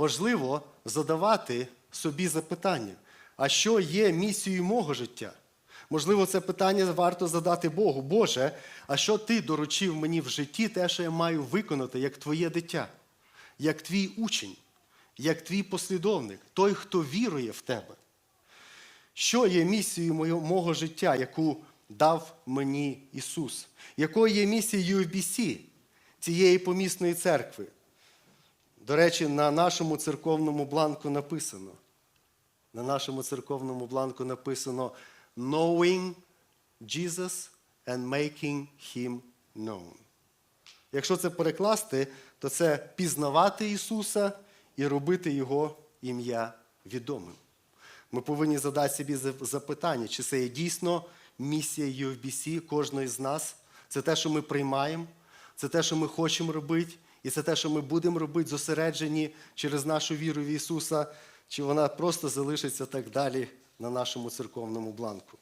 важливо задавати собі запитання, а що є місією мого життя? Можливо, це питання варто задати Богу. Боже, а що ти доручив мені в житті, те, що я маю виконати як твоє дитя, як твій учень, як твій послідовник, той, хто вірує в тебе? Що є місією мого життя, яку дав мені Ісус? Якою є місією UFBC, цієї помісної церкви? До речі, на нашому церковному бланку написано. На нашому церковному бланку написано Knowing Jesus and making Him known. Якщо це перекласти, то це пізнавати Ісуса і робити Його ім'я відомим. Ми повинні задати собі запитання, чи це є дійсно місія UFBC кожної з нас. Це те, що ми приймаємо, це те, що ми хочемо робити, і це те, що ми будемо робити, зосереджені через нашу віру в Ісуса, чи вона просто залишиться так далі на нашому церковному бланку.